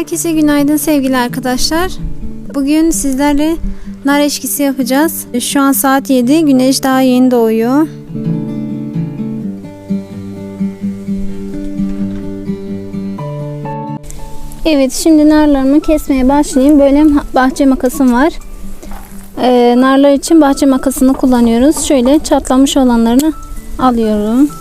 Herkese günaydın sevgili arkadaşlar. Bugün sizlerle nar eşkisi yapacağız. Şu an saat 7. Güneş daha yeni doğuyor. Evet şimdi narlarımı kesmeye başlayayım. Böyle bahçe makasım var. Ee, narlar için bahçe makasını kullanıyoruz. Şöyle çatlamış olanlarını alıyorum.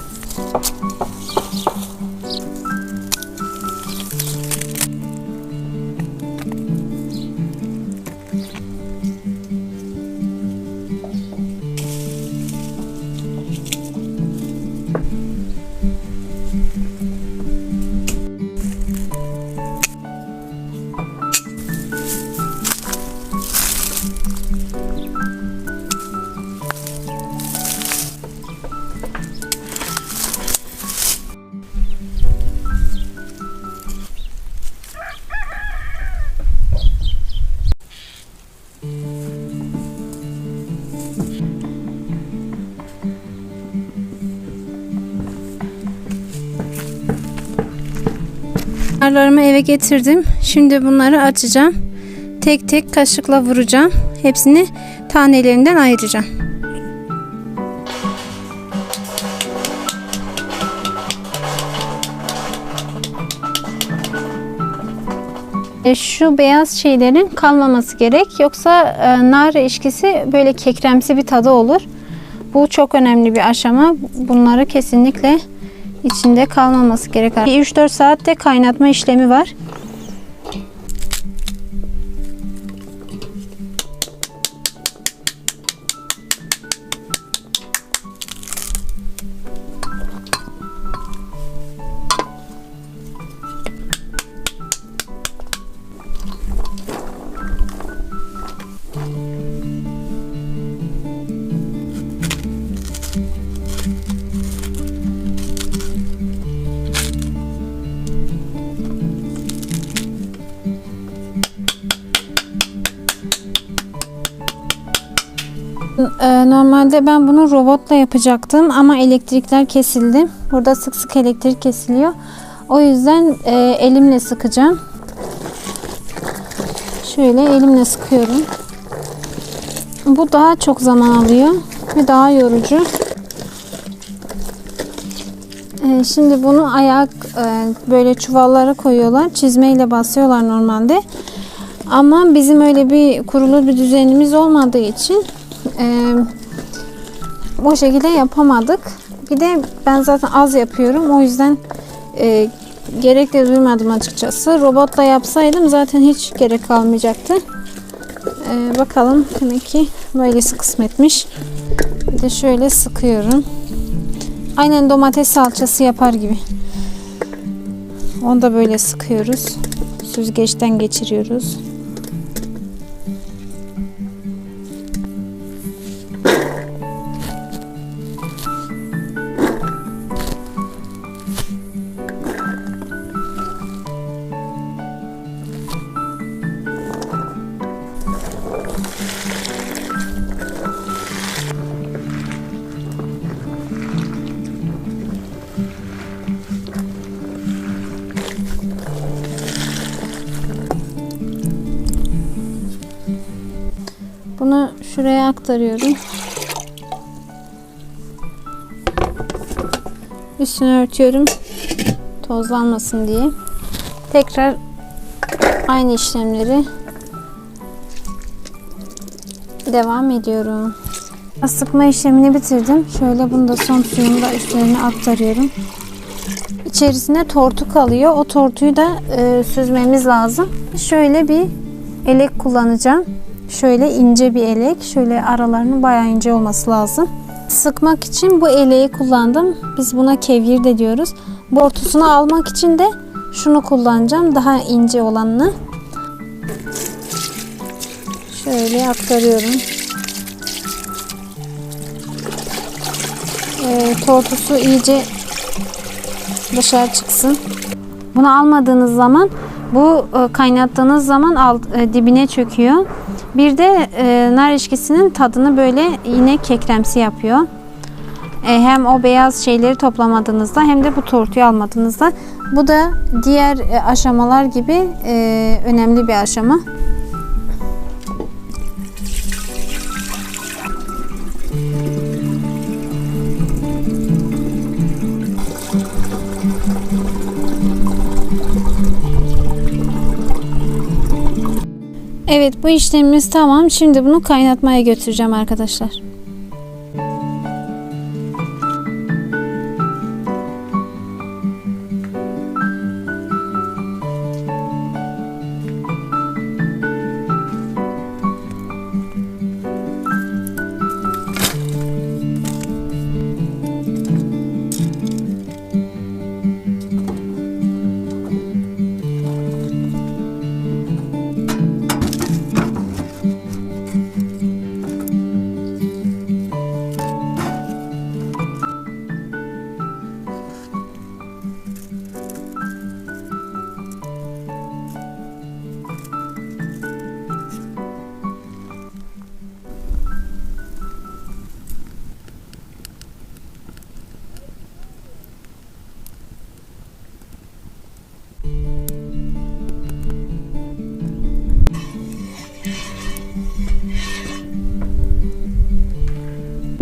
Narlarımı eve getirdim. Şimdi bunları açacağım. Tek tek kaşıkla vuracağım. Hepsini tanelerinden ayıracağım. E, Şu beyaz şeylerin kalmaması gerek. Yoksa e, nar eşkisi böyle kekremsi bir tadı olur. Bu çok önemli bir aşama. Bunları kesinlikle içinde kalmaması gerek. 3-4 saatte kaynatma işlemi var. Normalde ben bunu robotla yapacaktım ama elektrikler kesildi. Burada sık sık elektrik kesiliyor. O yüzden e, elimle sıkacağım. Şöyle elimle sıkıyorum. Bu daha çok zaman alıyor ve daha yorucu. Ee, Şimdi bunu ayak e, böyle çuvallara koyuyorlar. Çizmeyle basıyorlar normalde. Ama bizim öyle bir kurulu bir düzenimiz olmadığı için e, o şekilde yapamadık. Bir de ben zaten az yapıyorum. O yüzden e, gerek de duymadım açıkçası. Robotla yapsaydım zaten hiç gerek kalmayacaktı. E, bakalım demek ki böylesi kısmetmiş. Bir de şöyle sıkıyorum. Aynen domates salçası yapar gibi. Onu da böyle sıkıyoruz. Süzgeçten geçiriyoruz. Bunu şuraya aktarıyorum. Üstünü örtüyorum. Tozlanmasın diye. Tekrar aynı işlemleri devam ediyorum. Sıkma işlemini bitirdim. Şöyle bunu da son suyunu da üstlerine aktarıyorum. İçerisine tortu kalıyor. O tortuyu da e, süzmemiz lazım. Şöyle bir elek kullanacağım. Şöyle ince bir elek. Şöyle aralarının bayağı ince olması lazım. Sıkmak için bu eleği kullandım. Biz buna kevgir de diyoruz. Bu ortasını almak için de şunu kullanacağım. Daha ince olanını. Şöyle aktarıyorum. Ee, tortusu iyice dışarı çıksın. Bunu almadığınız zaman bu e, kaynattığınız zaman alt, e, dibine çöküyor. Bir de e, nar ilişkisinin tadını böyle yine kekremsi yapıyor. e, hem o beyaz şeyleri toplamadığınızda hem de bu tortuyu almadığınızda bu da diğer e, aşamalar gibi e, önemli bir aşama. Evet bu işlemimiz tamam. Şimdi bunu kaynatmaya götüreceğim arkadaşlar.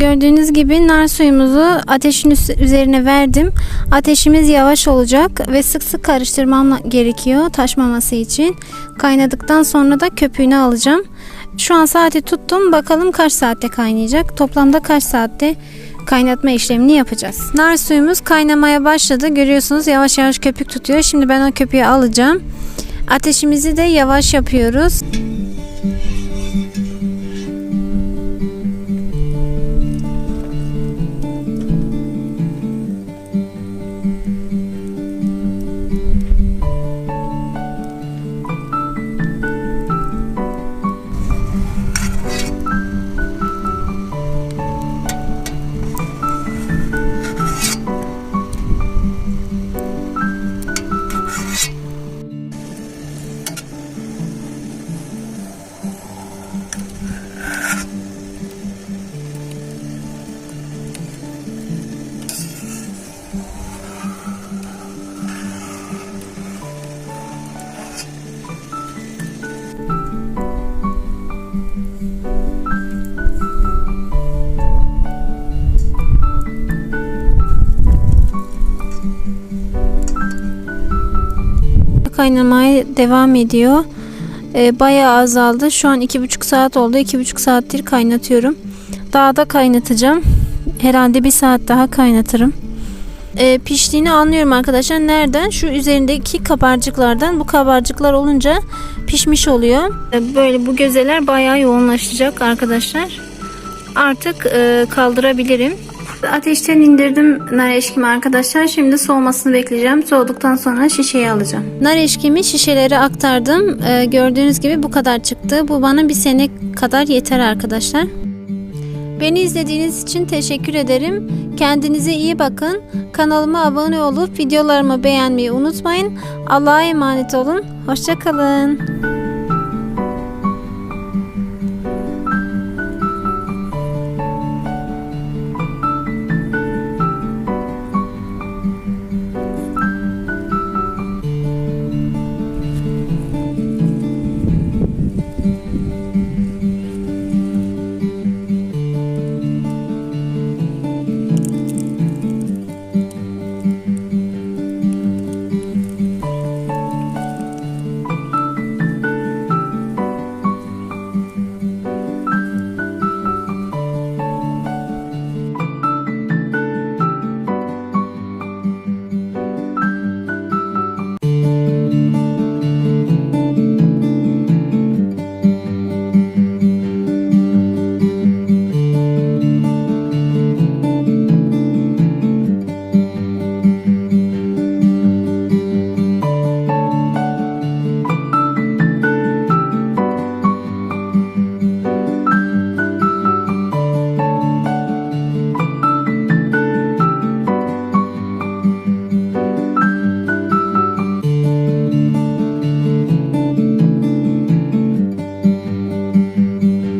Gördüğünüz gibi nar suyumuzu ateşin üzerine verdim. Ateşimiz yavaş olacak ve sık sık karıştırmam gerekiyor taşmaması için. Kaynadıktan sonra da köpüğünü alacağım. Şu an saati tuttum. Bakalım kaç saatte kaynayacak. Toplamda kaç saatte kaynatma işlemini yapacağız. Nar suyumuz kaynamaya başladı. Görüyorsunuz yavaş yavaş köpük tutuyor. Şimdi ben o köpüğü alacağım. Ateşimizi de yavaş yapıyoruz. Kaynamaya devam ediyor. Ee, bayağı azaldı. Şu an iki buçuk saat oldu. iki buçuk saattir kaynatıyorum. Daha da kaynatacağım. Herhalde bir saat daha kaynatırım. Ee, piştiğini anlıyorum arkadaşlar. Nereden? Şu üzerindeki kabarcıklardan. Bu kabarcıklar olunca pişmiş oluyor. Ee, Böyle bu gözeler bayağı yoğunlaşacak arkadaşlar. Artık e, kaldırabilirim. Ateşten indirdim nar eşkimi arkadaşlar. Şimdi soğumasını bekleyeceğim. Soğuduktan sonra şişeye alacağım. Nar eşkimi şişelere aktardım. Ee, gördüğünüz gibi bu kadar çıktı. Bu bana bir sene kadar yeter arkadaşlar. Beni izlediğiniz için teşekkür ederim. Kendinize iyi bakın. Kanalıma abone olup videolarımı beğenmeyi unutmayın. Allah'a emanet olun. Hoşçakalın.